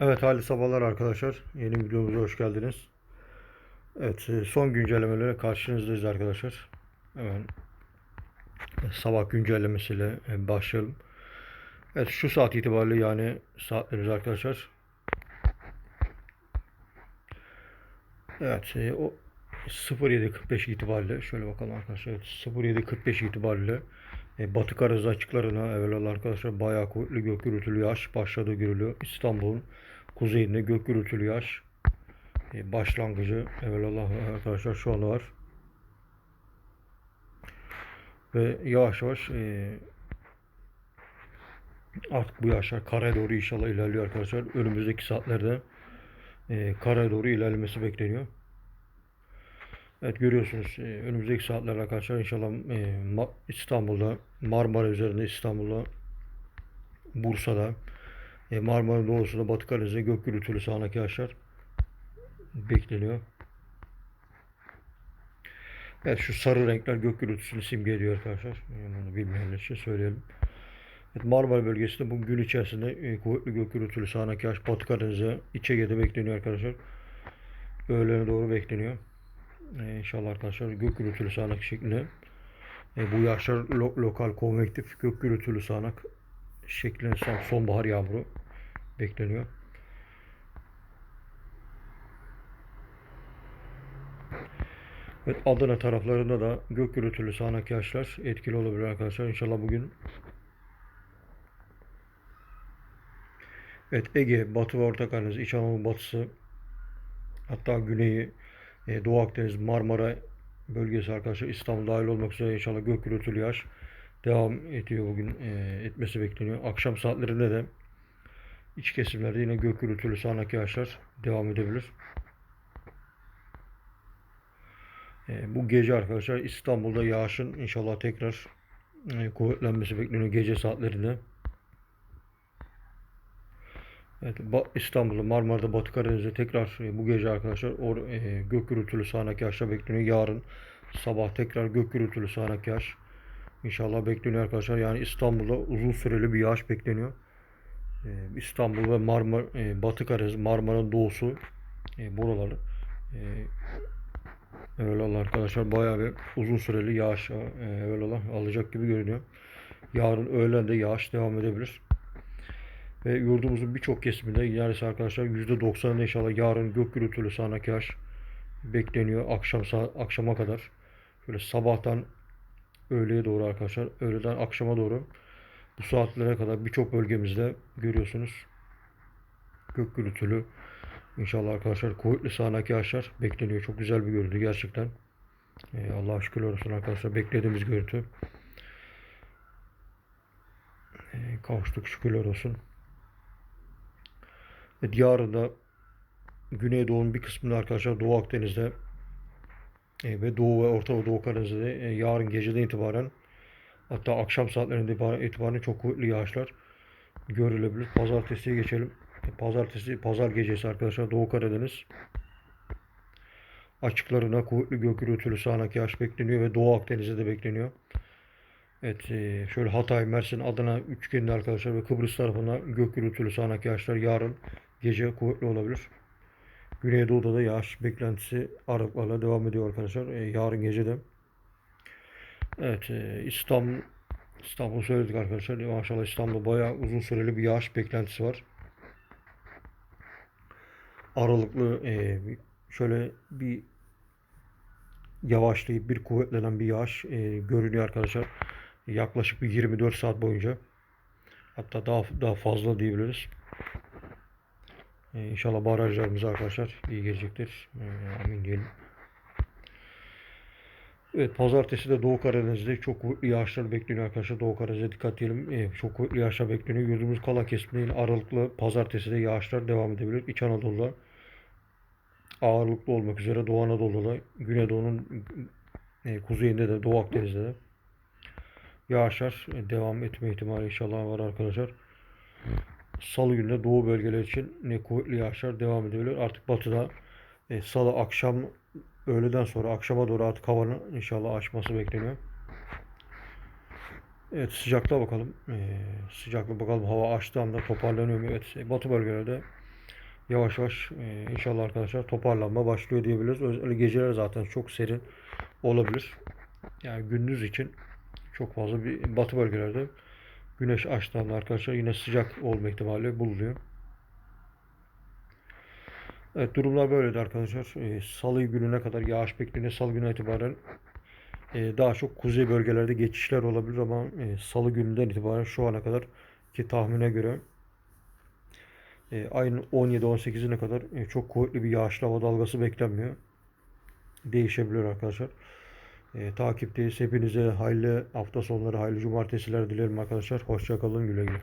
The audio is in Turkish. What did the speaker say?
Evet hayırlı sabahlar arkadaşlar. Yeni videomuza hoş geldiniz. Evet e, son güncellemelere karşınızdayız arkadaşlar. Hemen e, sabah güncellemesiyle e, başlayalım. Evet şu saat itibariyle yani saatlerimiz arkadaşlar. Evet o 07.45 itibariyle şöyle bakalım arkadaşlar. Evet, 07.45 itibariyle e, Batı Karadeniz açıklarına evvelallah arkadaşlar bayağı kuvvetli gök gürültülü yağış başladığı görülüyor. İstanbul'un kuzeyinde gök gürültülü yağış e, başlangıcı evvelallah arkadaşlar şu anda var. Ve yavaş yavaş e, artık bu yağışlar karaya doğru inşallah ilerliyor arkadaşlar. Önümüzdeki saatlerde e, karaya doğru ilerlemesi bekleniyor. Evet görüyorsunuz e, önümüzdeki saatlerde arkadaşlar inşallah e, İstanbul'da Marmara üzerinde İstanbul'da Bursa'da e, Marmara'nın doğusunda Batı Karadeniz'de gök gürültülü sağanak yağışlar bekleniyor. Evet şu sarı renkler gök gürültüsünü simgeliyor arkadaşlar. Yani bunu bilmeyenler için söyleyelim. Evet, Marmara bölgesinde bu gün içerisinde kuvvetli gök gürültülü sağanak yağış Batı Karadeniz'e İç Ege'de bekleniyor arkadaşlar. Öğlene doğru bekleniyor. E, inşallah arkadaşlar gök gürültülü sağanak şeklinde. E, bu yağışlar lo- lokal konvektif gök gürültülü sağanak şeklinde son- sonbahar yağmuru bekleniyor. Evet, Adana taraflarında da gök gürültülü sağanak yağışlar etkili olabilir arkadaşlar. İnşallah bugün Evet Ege, Batı ve Orta Karadeniz, İç Anadolu batısı hatta güneyi, e, Doğu Akdeniz, Marmara bölgesi arkadaşlar İstanbul dahil olmak üzere inşallah gök gürültülü yağış devam ediyor bugün e, etmesi bekleniyor. Akşam saatlerinde de iç kesimlerde yine gök gürültülü sağanak yağışlar devam edebilir. E, bu gece arkadaşlar İstanbul'da yağışın inşallah tekrar e, kuvvetlenmesi bekleniyor gece saatlerinde. Evet, İstanbul'da, Marmara'da, Batı Karadeniz'de tekrar e, bu gece arkadaşlar or, e, gök gürültülü sağanak yağışlar bekleniyor. Yarın sabah tekrar gök gürültülü sağanak yağış inşallah bekleniyor arkadaşlar. Yani İstanbul'da uzun süreli bir yağış bekleniyor. E, İstanbul ve Marmara, e, Batı Karadeniz, Marmara'nın doğusu e, buraları e, Evvelallah arkadaşlar bayağı bir uzun süreli yağış e, evvelallah alacak gibi görünüyor. Yarın öğlen de yağış devam edebilir. Ve yurdumuzun birçok kesiminde neredeyse arkadaşlar %90'ında inşallah yarın gök gürültülü sağanak yağış bekleniyor akşam akşama kadar. Şöyle sabahtan öğleye doğru arkadaşlar, öğleden akşama doğru bu saatlere kadar birçok bölgemizde görüyorsunuz gök gürültülü İnşallah arkadaşlar kuvvetli sağanak yağışlar bekleniyor. Çok güzel bir görüntü gerçekten. Ee, Allah'a şükürler olsun arkadaşlar. Beklediğimiz görüntü. Ee, kavuştuk şükürler olsun. Evet, yarın da Güneydoğu'nun bir kısmında arkadaşlar Doğu Akdeniz'de e, ve Doğu ve Orta ve Doğu Karadeniz'de e, yarın geceden itibaren hatta akşam saatlerinde itibaren, çok kuvvetli yağışlar görülebilir. Pazartesiye geçelim. Pazartesi, pazar gecesi arkadaşlar Doğu Karadeniz açıklarına kuvvetli gök gürültülü sağanak yağış bekleniyor ve Doğu Akdeniz'de de bekleniyor. Evet, e, şöyle Hatay, Mersin, Adana üçgeninde arkadaşlar ve Kıbrıs tarafına gök gürültülü sağanak yağışlar yarın gece kuvvetli olabilir. Güneydoğu'da da yağış beklentisi aralıklarla devam ediyor arkadaşlar. E, yarın gece de. Evet, e, İstanbul İstanbul söyledik arkadaşlar. Maşallah İstanbul'da bayağı uzun süreli bir yağış beklentisi var. Aralıklı e, şöyle bir yavaşlayıp bir kuvvetlenen bir yağış e, görünüyor arkadaşlar. Yaklaşık bir 24 saat boyunca. Hatta daha daha fazla diyebiliriz. E, inşallah barajlarımız arkadaşlar iyi gelecektir. E, amin diyelim. Evet pazartesi de Doğu Karadeniz'de çok kuvvetli yağışlar bekleniyor arkadaşlar. Doğu Karadeniz'e dikkat edelim. E, çok kuvvetli yağışlar bekleniyor. Yurdumuz kala kesiminde yine aralıklı pazartesi de yağışlar devam edebilir. İç Anadolu'da ağırlıklı olmak üzere Doğu Anadolu'da, Güneydoğu'nun e, kuzeyinde de Doğu Akdeniz'de de yağışlar e, devam etme ihtimali inşallah var arkadaşlar. Salı günü Doğu bölgeler için ne kuvvetli yağışlar devam edebilir. Artık batıda e, salı akşam öğleden sonra akşama doğru artık havanın inşallah açması bekleniyor. Evet sıcaklığa bakalım. Ee, sıcaklığa bakalım hava açtığı anda toparlanıyor mu? Evet batı bölgelerde yavaş yavaş e, inşallah arkadaşlar toparlanma başlıyor diyebiliriz. Özellikle geceler zaten çok serin olabilir. Yani gündüz için çok fazla bir batı bölgelerde güneş açtığında arkadaşlar yine sıcak olma ihtimali bulunuyor. Evet durumlar böyleydi arkadaşlar. E, Salı gününe kadar yağış bekleniyor. Salı günü itibaren e, daha çok kuzey bölgelerde geçişler olabilir ama e, Salı gününden itibaren şu ana kadar ki tahmine göre e, ayın 17-18'ine kadar e, çok kuvvetli bir yağışlı hava dalgası beklenmiyor. Değişebilir arkadaşlar. E, takipteyiz. Hepinize hayırlı hafta sonları, hayırlı cumartesiler dilerim arkadaşlar. Hoşçakalın, güle güle.